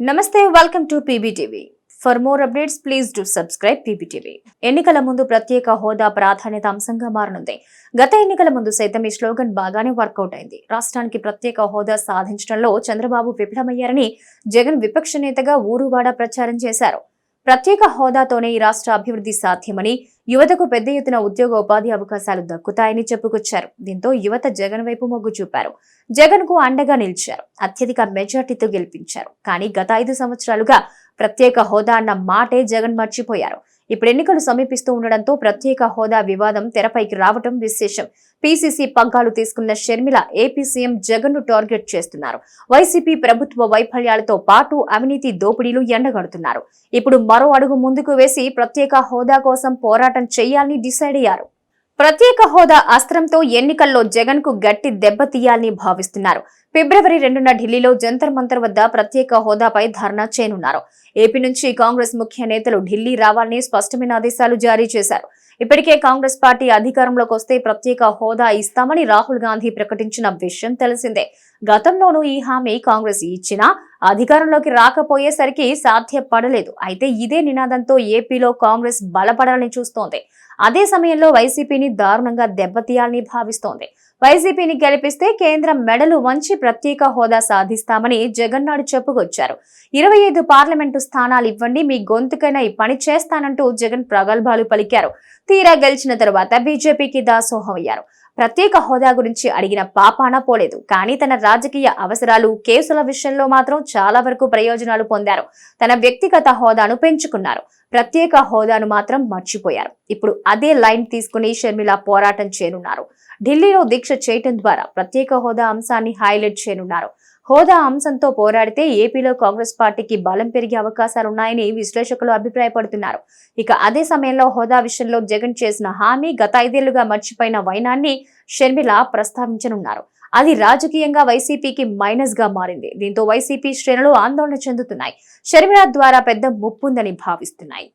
నమస్తే welcome to PBTV for more updates please do subscribe PBTV ఎన్నికల ముందు ప్రత్యేక హోదా ప్రాధాన్యత అంశంగా మారనుంది. గత ఎన్నికల ముందు సైతం ఈ స్లోగన్ బాగానే వర్కౌట్ అయింది. రాష్ట్రానికి ప్రత్యేక హోదా సాధించడంలో చంద్రబాబు విఫలమయ్యారని జగన్ విపక్ష నేతగా ఊరువాడ ప్రచారం చేశారు. ప్రత్యేక హోదాతోనే ఈ రాష్ట్ర అభివృద్ధి సాధ్యమని యువతకు పెద్ద ఎత్తున ఉద్యోగ ఉపాధి అవకాశాలు దక్కుతాయని చెప్పుకొచ్చారు. దీంతో యువత జగన్ వైపు మొగ్గు చూపారు. జగన్కు అండగా నిలిచారు. అత్యధిక మెజార్టీతో గెలిపించారు. కానీ గత ఐదు సంవత్సరాలుగా ప్రత్యేక హోదా అన్న మాటే జగన్ మర్చిపోయారు. ఇప్పుడు ఎన్నికలు సమీపిస్తూ ఉండడంతో ప్రత్యేక హోదా వివాదం తెరపైకి రావటం విశేషం. పీసీసీ పగ్గాలు తీసుకున్న షర్మిల ఏపీ సీఎం జగన్ను టార్గెట్ చేస్తున్నారు. వైసీపీ ప్రభుత్వ వైఫల్యాలతో పాటు అవినీతి దోపిడీలు ఎండగడుతున్నారు. ఇప్పుడు మరో అడుగు ముందుకు వేసి ప్రత్యేక హోదా కోసం పోరాటం చేయాలని డిసైడ్ అయ్యారు. ప్రత్యేక హోదా అస్త్రంతో ఎన్నికల్లో జగన్కు గట్టి దెబ్బ తీయాలని భావిస్తున్నారు. ఫిబ్రవరి రెండున ఢిల్లీలో జంతర్ మంతర్ వద్ద ప్రత్యేక హోదాపై ధర్నా చేయనున్నారు. ఏపీ నుంచి కాంగ్రెస్ ముఖ్య నేతలు ఢిల్లీ రావాలని స్పష్టమైన ఆదేశాలు జారీ చేశారు. ఇప్పటికే కాంగ్రెస్ పార్టీ అధికారంలోకి వస్తే ప్రత్యేక హోదా ఇస్తామని రాహుల్ గాంధీ ప్రకటించిన విషయం తెలిసిందే. గతంలోనూ ఈ హామీ కాంగ్రెస్ ఇచ్చినా అధికారంలోకి రాకపోయేసరికి సాధ్యపడలేదు. అయితే ఇదే నినాదంతో ఏపీలో కాంగ్రెస్ బలపడాలని చూస్తోంది. అదే సమయంలో వైసీపీని దారుణంగా దెబ్బతీయాలని భావిస్తోంది. వైసీపీని గెలిపిస్తే కేంద్రం మెడలు వంచి ప్రత్యేక హోదా సాధిస్తామని జగన్నాడు చెప్పుకొచ్చారు. ఇరవై ఐదు పార్లమెంటు స్థానాలు ఇవ్వండి మీ గొంతుకైనా ఈ పని చేస్తానంటూ జగన్ ప్రగల్భాలు పలికారు. తీరా గెలిచిన తర్వాత బీజేపీకి దాసోహం అయ్యారు. ప్రత్యేక హోదా గురించి అడిగిన పాపాన పోలేదు. కానీ తన రాజకీయ అవసరాలు కేసుల విషయంలో మాత్రం చాలా వరకు ప్రయోజనాలు పొందారు. తన వ్యక్తిగత హోదాను పెంచుకున్నారు. ప్రత్యేక హోదాను మాత్రం మర్చిపోయారు. ఇప్పుడు అదే లైన్ తీసుకుని షర్మిల పోరాటం చేయనున్నారు. ఢిల్లీలో దీక్ష చేయటం ద్వారా ప్రత్యేక హోదా అంశాన్ని హైలైట్ చేయనున్నారు. హోదా అంశంతో పోరాడితే ఏపీలో కాంగ్రెస్ పార్టీకి బలం పెరిగే అవకాశాలున్నాయని విశ్లేషకులు అభిప్రాయపడుతున్నారు. ఇక అదే సమయంలో హోదా విషయంలో జగన్ చేసిన హామీ గత ఐదేళ్ళుగా మర్చిపోయిన వైనాన్ని షర్మిల ప్రస్తావించనున్నారు. అది రాజకీయంగా వైసీపీకి మైనస్గా మారింది. దీంతో వైసీపీ శ్రేణులు ఆందోళన చెందుతున్నాయి. షర్మిల ద్వారా పెద్ద ముప్పుందని భావిస్తున్నాయి.